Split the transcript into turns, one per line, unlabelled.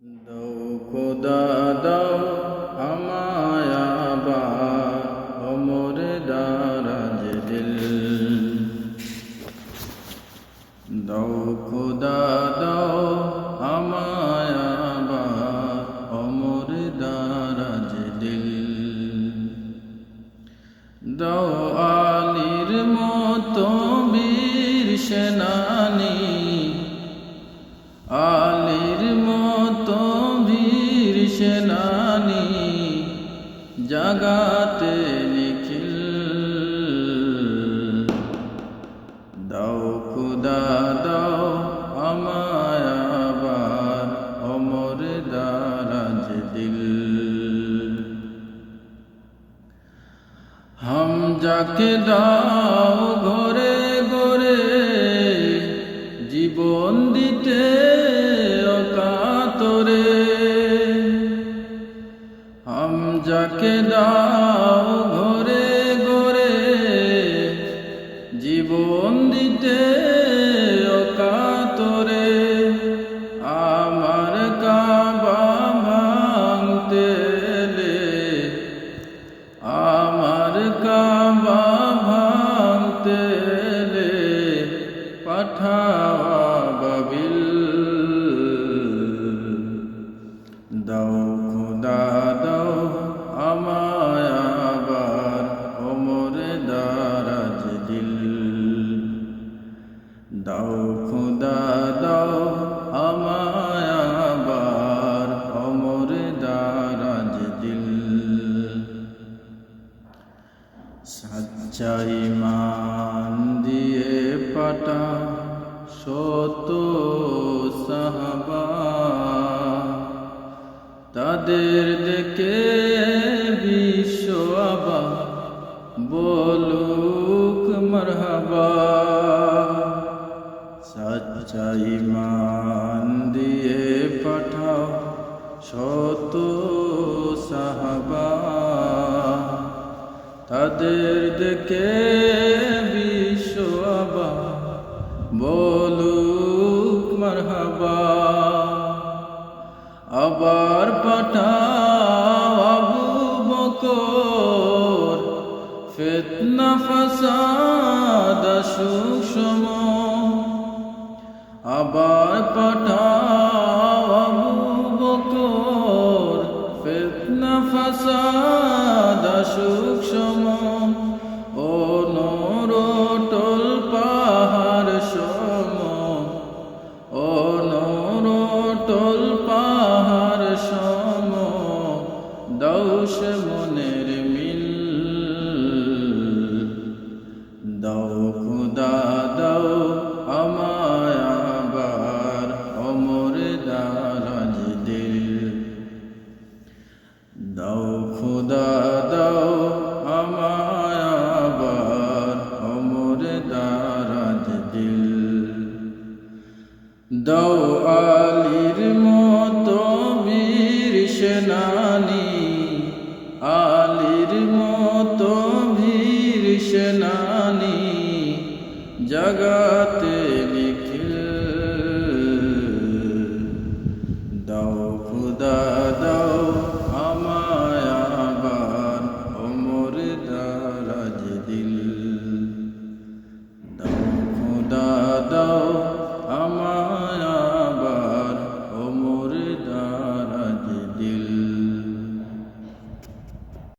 দাও খুদা দাও জাগাতে নিখিল। দাও খুদা দাও আমায়াবার অমর দারাজ দিল। হাম যাকে দাও যাকে দাও ঘরে ঘরে, জীবন দিতে অকাতরে, আমার কাবা ভাঙতে আমার কাবা ভাঙতে পাঠাওয়া বাবিল। দাও খুদা, দাও অমর দারাজ দিল। সচ্চাই মান দিয়ে পাটা শত সাহাবা। তাদের দেখে বিশ্ব আবা, বলুক মরহাবা। তাদের দেখে বিশ্ব আবা বলুক মারহাবা। আবার পাঠাও আবু বকর। ফিতনা, ফাসাদ, সুষম। আবার পাঠাও ফাসাদ সুষম ও পাহাড় ও পাহাড় দৌষ মনের মিল। খুদা দাও আমায় আবার অমর দারাজ দিল। দাও আলীর মতো বীর সেনানী, আলীর মতো বীর সেনানী জগাতে